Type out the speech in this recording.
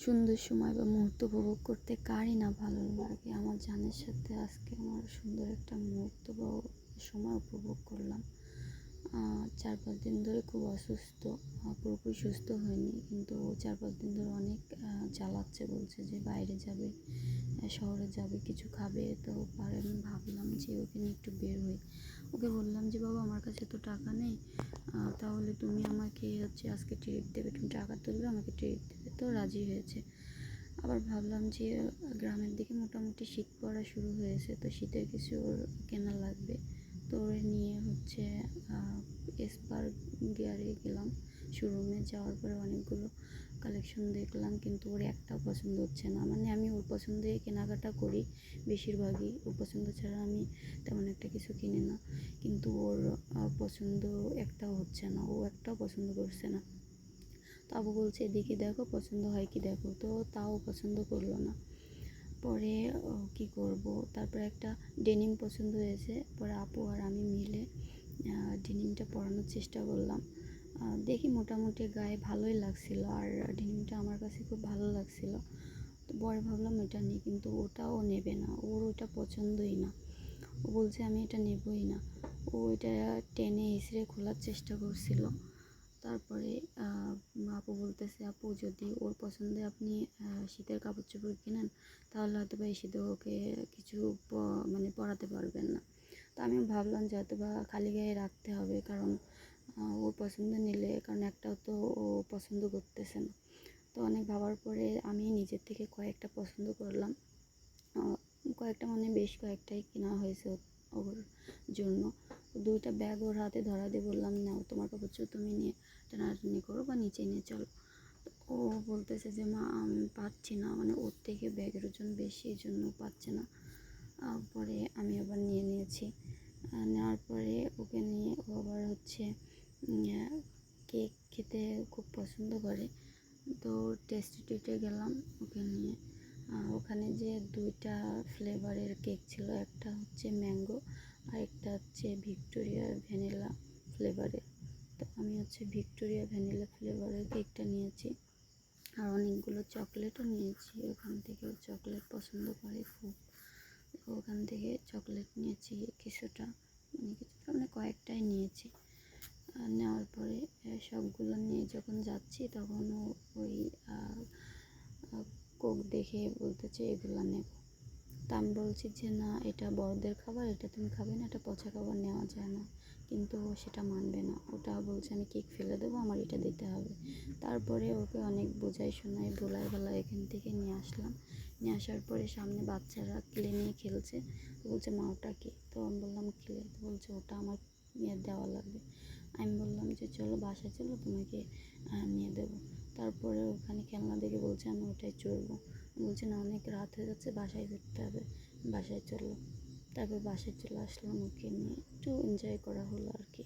সুন্দর সময় বা মুহূর্ত উপভোগ করতে কারই না ভালো লাগে। আমার জানের সাথে আজকে আমার সুন্দর একটা মুহূর্ত বা সময় উপভোগ করলাম। চার পাঁচ দিন ধরে খুব অসুস্থ পুরোপুরি সুস্থ হয়নি। কিন্তু ও চার পাঁচ দিন ধরে অনেক চালাচ্ছে বলছে যে বাইরে যাবে শহরে যাবে, কিছু খাবে। তো পরে আমি ভাবলাম যে ওকে নিয়ে একটু বের হই। ওকে বললাম যে, বাবা, আমার কাছে তো টাকা নেই তাহলে তুমি আমাকে হচ্ছে আজকে ট্রিট দেবে। তুমি টাকা তুলবে, আমাকে ট্রিট দেবে। তো রাজি হয়েছে। আবার ভাবলাম যে, গ্রামের দিকে মোটামুটি শীত পড়া শুরু হয়েছে, তো শীতের কিছু ওর কেনা লাগবে। তো ওর নিয়ে হচ্ছে এসপার গিয়ারে গেলাম। শোরুমে যাওয়ার পরে অনেকগুলো কালেকশন দেখলাম, কিন্তু ওর একটাও পছন্দ হচ্ছে না। মানে আমি ওর পছন্দে কেনাকাটা করি, বেশিরভাগই। ওর পছন্দ ছাড়া আমি তেমন একটা কিছু কিনি না। কিন্তু ওর পছন্দ একটাও হচ্ছে না। ও একটাও পছন্দ করছে না। তো আবু বলছে, এদিকে দেখো, পছন্দ হয় কি দেখো? তো তাও পছন্দ করল না। পরে কি করব? তারপরে একটা ডেনিম পছন্দ হয়েছে। পরে আপু আর আমি মিলে ডেনিমটা পরানোর চেষ্টা করলাম। দেখি মোটামুটি গায়ে ভালোই লাগছিল আর ডেনিমটা আমার কাছে খুব ভালো লাগছিল। তো পরে ভাবলাম এটা নিই, কিন্তু ওটাও নেবে না। ওর ওটা পছন্দই না। ও বলছে, আমি এটা নেবই না। ও এটা টেনে হিসড়ে খোলার চেষ্টা করছিল। তারপরে আপু বলতেছে, আপু, যদি ওর পছন্দে আপনি শীতের কাপড় চোপড় কিনেন, তাহলে হয়তো বা এই শীতে ওকে কিছু মানে পড়াতে পারবেন না। তো আমি ভাবলাম যে হয়তো বা খালি গায়ে রাখতে হবে, কারণ ওর পছন্দ নিলে, কারণ একটাও তো ও পছন্দ করতেছে না। তো অনেক ভাবার পরে আমি নিজের থেকে কয়েকটা পছন্দ করলাম। কয়েকটা মানে বেশ কয়েকটাই কেনা হয়েছে ওর- জন্য। দুইটা ব্যাগ ওর হাতে ধরা দিয়ে বললাম, নাও, তোমার কাপড় তুমি নিয়ে টানাটানি করো বা নিচে নিয়ে চলো। ও বলতেছে যে, মা, আমি পাচ্ছি না। মানে ওর থেকে ব্যাগের ওজন বেশি, এই জন্য পাচ্ছে না। পরে আমি আবার নিয়ে নিয়েছি। নেওয়ার পরে ওকে নিয়ে ও আবার হচ্ছে কেক খেতে খুব পছন্দ করে। তো টেস্টি টুইটে গেলাম ওকে নিয়ে। ওখানে যে দুইটা ফ্লেভারের কেক ছিল, একটা হচ্ছে ম্যাঙ্গো আর একটা হচ্ছে ভিক্টোরিয়া ভ্যানিলা ফ্লেভারের তো আমি হচ্ছে ভিক্টোরিয়া ভ্যানিলা ফ্লেভারের কেকটা নিয়েছি। আর অনেকগুলো চকলেটও নিয়েছি। ওখান থেকে ও চকলেট পছন্দ করে খুব। ওখান থেকে চকলেট নিয়েছি, কিছুটা মানে কিছুটা মানে কয়েকটাই নিয়েছি। নেওয়ার পরে সবগুলো নিয়ে যখন যাচ্ছি, তখন ওই কোক দেখে বলতেছে, এগুলো নেব তা আমি বলছি যে, না, এটা বড়দের খাবার, এটা তুমি খাবে না, এটা পচা খাবার নেওয়া যায় না। কিন্তু ও সেটা মানবে না। ওটা বলছে, আমি কেক ফেলে দেবো, আমার এটা দিতে হবে। তারপরে ওকে অনেক বোঝাই শোনাই ভোলাই বেলা এখান থেকে নিয়ে আসলাম। নিয়ে আসার পরে সামনে বাচ্চারা ক্লে নিয়ে খেলছে। বলছে, মা, ওটা কি? তো আমি বললাম, ক্লে। তো বলছে, ওটা আমার নিয়ে দেওয়া লাগবে। আমি বললাম যে, চলো, বাসায় চলো, তোমাকে নিয়ে দেবো। তারপরে ওখানে খেলনা দেখে বলছে, আমি ওটাই চড়বো। বলছে না অনেক রাত হয়ে যাচ্ছে, বাসায় ফিরতে হবে, বাসায় চলো। তারপর বাসায় চলে আসলাম, ওকে নিয়ে একটু এনজয় করা হলো আর কি।